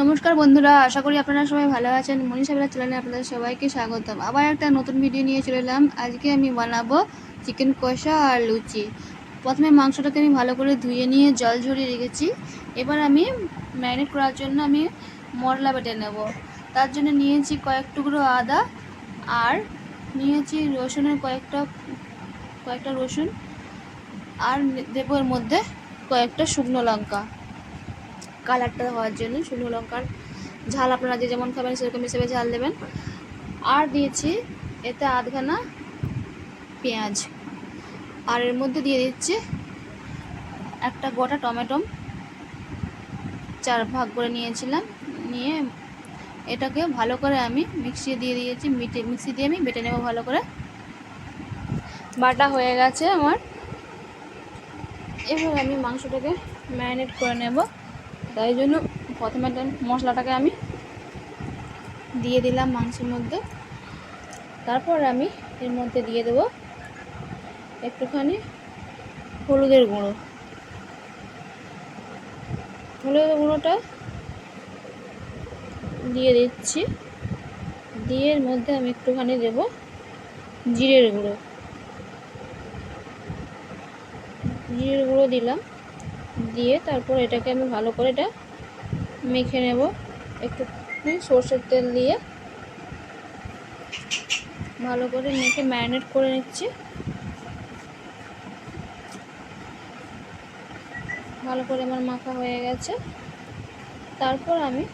নমস্কার বন্ধুরা, আশা করি আপনারা সবাই ভালো আছেন। মনীষা বেলা চ্যানেলে আপনাদের সবাইকে স্বাগতম। আবার একটা নতুন ভিডিও নিয়ে চলে এলাম। আজকে আমি বানাবো চিকেন কষা আর লুচি। প্রথমে মাংসটাকে আমি ভালো করে ধুয়ে নিয়ে জল ঝরিয়ে রেখেছি। এবার আমি ম্যারিনেট করার জন্য আমি মশলা বেটে নেব। তার জন্য নিয়েছি কয়েক টুকরো আদা আর নিয়েছি রসুনের কয়েকটা কয়েকটা রসুন। আর দেবো এর মধ্যে কয়েকটা শুকনো লঙ্কা। কালারটা হওয়ার জন্য শুকনো লঙ্কার ঝাল আপনারা যে যেমন খাবেন, সেরকম হিসেবে ঝাল দেবেন। আর দিয়েছি এতে আধখানা পেঁয়াজ। আর এর মধ্যে দিয়ে দিচ্ছি একটা গোটা টমেটো। চার ভাগ করে নিয়েছিলাম, নিয়ে এটাকে ভালো করে আমি মিক্সি দিয়ে দিয়েছি, মিটে, মিক্সি দিয়ে আমি বেটে নেব ভালো করে। বাটা হয়ে গেছে আমার। এবার আমি মাংসটাকে ম্যারিনেট করে নেব। তাই জন্য প্রথমে মশলাটাকে আমি দিয়ে দিলাম মাংসের মধ্যে। তারপর আমি এর মধ্যে দিয়ে দেব একটুখানি হলুদের গুঁড়ো। হলুদের গুঁড়োটা দিয়ে দিচ্ছি। দিয়ে এর মধ্যে আমি একটুখানি দেব জিরের গুঁড়ো। জিরের গুঁড়ো দিলাম। দিয়ে তারপর এটাকে আমি ভালো করে এটা মেখে নেব। একটু সর্ষের তেল দিয়ে ভালো করে মেখে ম্যারিনেট করে নিচ্ছি। ভালো করে আমার মাখা হয়ে গেছে। তারপর আমি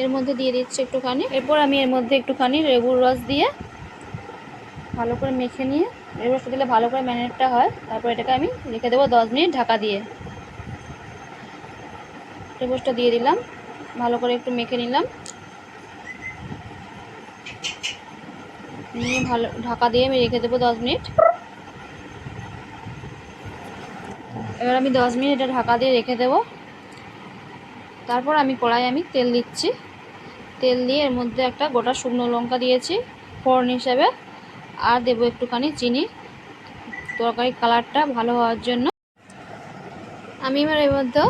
এর মধ্যে দিয়ে দিচ্ছি একটুখানি। এরপর আমি এর মধ্যে একটুখানি লেবুর রস দিয়ে ভালো করে মেখে নিয়ে রসটা দিলে ভালো করে ম্যারিনেটটা হয়, তারপর এটাকে আমি রেখে দেবো দশ মিনিট ঢাকা দিয়ে। লেবুসটা দিয়ে দিলাম, ভালো করে একটু মেখে নিলাম। নিয়ে ভালো, ঢাকা দিয়ে আমি রেখে দেবো দশ মিনিট। এবার আমি দশ মিনিট এটা ঢাকা দিয়ে রেখে দেবো। তারপর আমি কড়াই আমি তেল দিচ্ছি। তেল দিয়ে এর মধ্যে একটা গোটা শুকনো লঙ্কা দিয়েছি, ফোড়ন হিসাবে। আর দেবো একটুখানি চিনি। তরকারি কালারটা ভালো হওয়ার জন্য। আমি এবার এর মধ্যে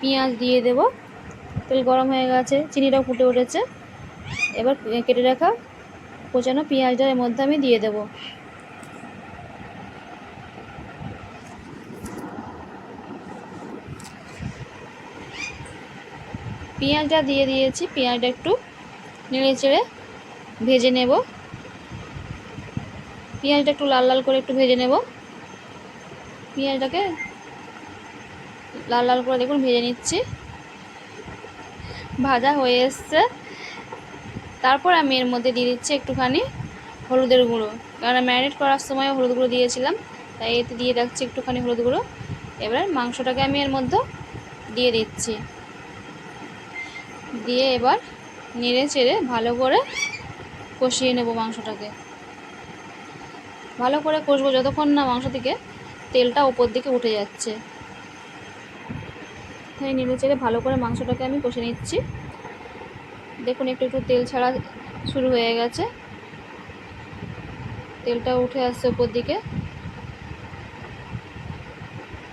পেঁয়াজ দিয়ে দেব। তেল গরম হয়ে গেছে, চিনিটাও ফুটে উঠেছে। এবার কেটে রাখা কোচানো পেঁয়াজটা এর মধ্যে আমি দিয়ে দেব। পেঁয়াজটা দিয়ে দিয়েছি, পেঁয়াজটা একটু নেড়ে চেড়ে ভেজে নেব। পেঁয়াজটা একটু লাল লাল করে একটু ভেজে নেব। পেঁয়াজটাকে লাল লাল করে দেখুন, ভেজে নিচ্ছি। ভাজা হয়ে এসছে। তারপর আমি এর মধ্যে দিয়ে দিচ্ছি একটুখানি হলুদের গুঁড়ো। কারণ ম্যারিনেট করার সময় হলুদ গুঁড়ো দিয়েছিলাম, তাই এতে দিয়ে রাখছি একটুখানি হলুদ গুঁড়ো। এবার মাংসটাকে আমি এর মধ্যে দিয়ে দিচ্ছি। দিয়ে এবার নেড়ে চেড়ে ভালো করে কষিয়ে নেব মাংসটাকে। ভালো করে কষবো যতক্ষণ না মাংস থেকে তেলটা ওপর দিকে উঠে যাচ্ছে। তাই নেড়ে চেড়ে ভালো করে মাংসটাকে আমি কষে নিচ্ছি। দেখুন, একটু একটু তেল ছাড়া শুরু হয়ে গেছে। তেলটা উঠে আসছে ওপর দিকে।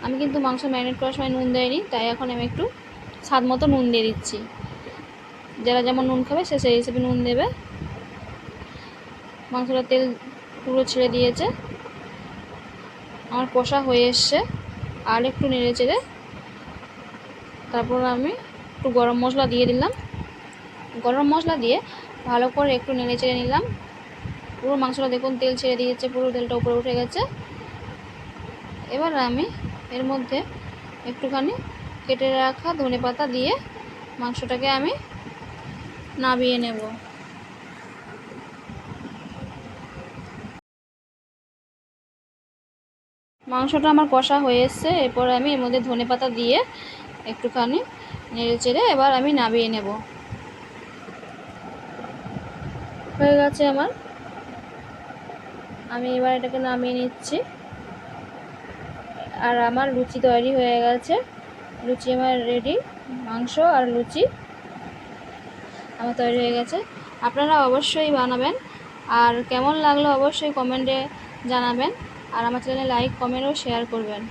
আমি কিন্তু মাংস ম্যারিনেট করার সময় নুন দেয়নি তাই এখন আমি একটু স্বাদ মতো নুন দিয়ে দিচ্ছি। যারা যেমন নুন খাবে, সে সেই হিসেবে নুন দেবে। মাংসটা তেল পুরো ছেড়ে দিয়েছে। আমার কষা হয়ে এসছে। আর একটু নেড়ে চেড়ে তারপর আমি একটু গরম মশলা দিয়ে দিলাম। গরম মশলা দিয়ে ভালো করে একটু নেড়ে চেড়ে নিলাম। পুরো মাংসটা দেখুন, তেল ছেড়ে দিয়েছে, পুরো তেলটা উপরে উঠে গেছে। এবার আমি এর মধ্যে একটুখানি কেটে রাখা ধনে পাতা দিয়ে মাংসটাকে আমি নাবিয়ে নেব। মাংসটা আমার কষা হয়ে এরপর আমি এর মধ্যে ধনে পাতা দিয়ে একটুখানি নেড়ে চেড়ে এবার আমি নামিয়ে নেব। হয়ে গেছে আমার। আমি এবার এটাকে নামিয়ে নিচ্ছি। আর আমার লুচি তৈরি হয়ে গেছে। লুচি আমার রেডি মাংস আর লুচি আমার তৈরি হয়ে গেছে। আপনারা অবশ্যই বানাবেন। আর কেমন লাগল অবশ্যই কমেন্টে জানাবেন। আর আমার চ্যানেলে লাইক কমেন্ট ও শেয়ার করবেন।